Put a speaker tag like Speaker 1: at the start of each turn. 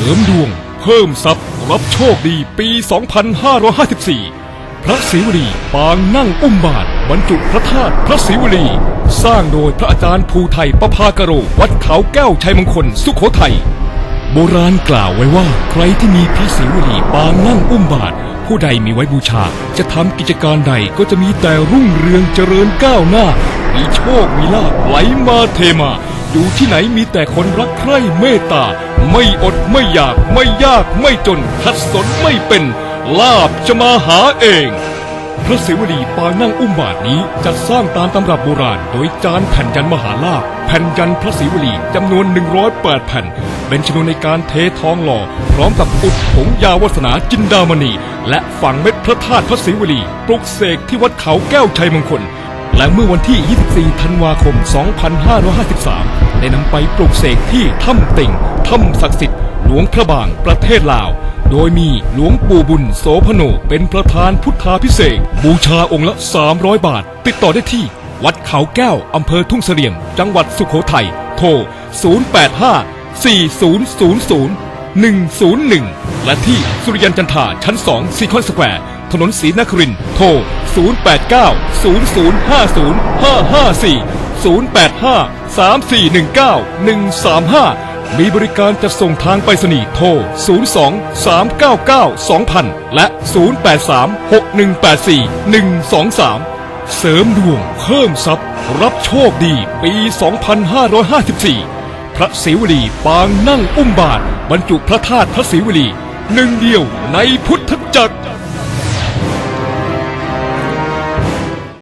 Speaker 1: ริมดวง เพิ่มทรัพย์รับโชคดีปี 2554 พระศิวลีปางนั่งอุ้มบาทบรรจุพระธาตุพระศิวลี สร้างโดยพระอาจารย์ภูไทยประภากโร วัดเขาแก้วชัยมงคลสุขโขทัยโบราณกล่าวไว้ว่าใครที่มีพระศิวลีปางนั่งอุ้มบาท ผู้ใดมีไว้บูชา จะทำกิจการใดก็จะมีแต่รุ่งเรืองเจริญก้าวหน้า มีโชคมีลาภไหลมาเทมา อยู่ที่ไหนมีแต่คนรักใคร่เมตตา ไม่อดไม่อยากไม่ยากไม่จนขัดสนไม่เป็น ลาบจะมาหาเอง พระศิวลีปานั่งอุ้มบาทนี้จัดสร้างตามตำรับโบราณ โดยจานแผ่นยันมหาลาภแผ่นยันพระศิวลีจำนวน 108 แผ่น เป็นชนวนในการเททองหล่อ พร้อมกับอุดผงยาวัสนาจินดามณี และฝังเม็ดพระธาตุพระศิวลีปลุกเสกที่วัดเขาแก้วชัยมงคล และเมื่อวันที่ 24 ธันวาคม 2553 ได้นำไปปลุกเสกที่ถ้ำติ่ง ถ้ำศักดิ์สิทธิ์ หลวงพระบาง ประเทศลาว โดยมีหลวงปู่บุญโสพโน เป็นประธานพุทธาพิเศษ บูชาองค์ละ 300 บาท ติดต่อได้ที่ วัดเขาแก้ว อำเภอทุ่งเสลี่ยม จังหวัดสุโขทัย โทร 085 4000 101 และที่สุริยันจันทาชั้น 2 ซีคอนสแควร์ ถนนศรีนครินทร์โทร 089 0050 554 085 3419 135 มีบริการจัดส่งทางไปรษณีย์โทร 02 399 2000 และ 083 6184 123 เสริมดวงเพิ่มทรัพย์ รับโชคดีปี 2554 พระศิวลีปางนั่งอุ้มบาท บรรจุพระธาตุพระศิวลีหนึ่งเดียวในพุทธจักร